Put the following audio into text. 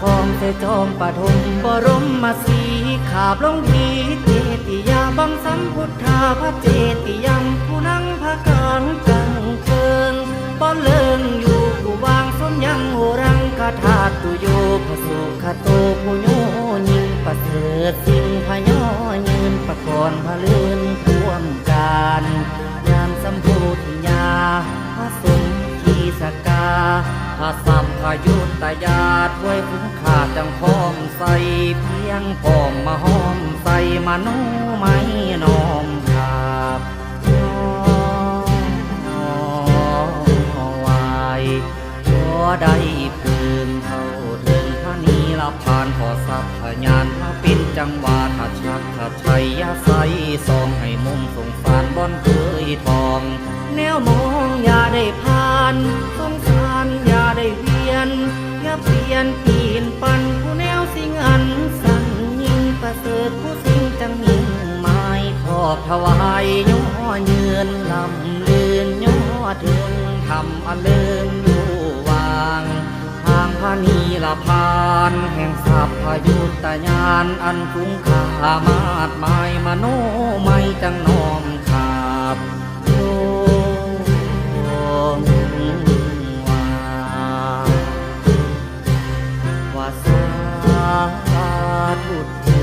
คองเสจอมปฐมบรมมาสีขาบลงทีเจติยาบังสัมพุทธาพระเจติยัมผู้นั่งพระกลางกังเคิงป้อนเลิงอยู่กูวางสมยังโหรังคาถาตุโยพระสุขโตผู้โยยิงประเสริฐสิ่งพยอยืนประกรณ์พระลื่นท่วมการยามสัมพุทธญาพระสงฆ์ทีสกาพระสัมายุตยาถวยคุ้มขาดจังพร้อมใส่เพียงพร้อมมาห้อมใส่มาโนไม่น้อมขาบน้อมวายชัวได้พึงเท่าถึงพระนีละพานขอสัพพยานพระปินจังหวาทัดชักทัดชัยยาใสซองให้มุมสงสารบอนเคยทอง แนวมองอย่าได้ผ่านสงสารอย่าได้ นปีนปันผู้แนวสิงอันสั่งยิ่งประเสริฐผู้สิงจังยิ่งหมายขอบถวายย่อเยือนลำเลือนย่อถึงทำอันเลินอยู่วาง ทางพานีละพานแห่งสัพพยุตยานอันคุ้งค่ามาดหมายมโนไม่จังนอมาทุด